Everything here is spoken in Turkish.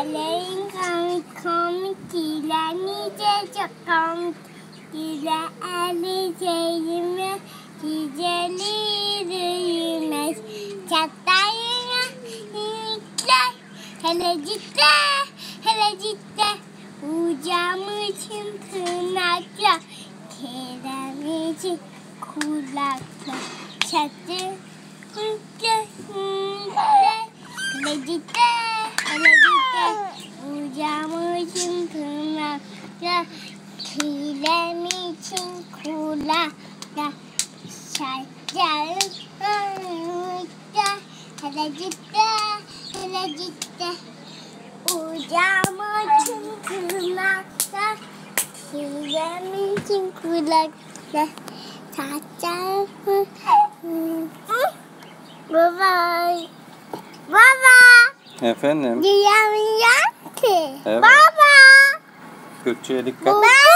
Eleğin komik komik diler nice çok komik diler eli şeyime geceleri yürümez çatlayına iyilikler hele için kulakla çatı hınca hınca Lecite lecite Ucamışım tırnakla Kilem için kulakla Şarkılarım hınca Lecite lecite Ucamışım tırnakla Kilem için kulakla kulaklar, saçlarımı... Baba, baba, Efendim. diyemiyorum ki. Evet. Baba, Gökçe'ye dikkat. ben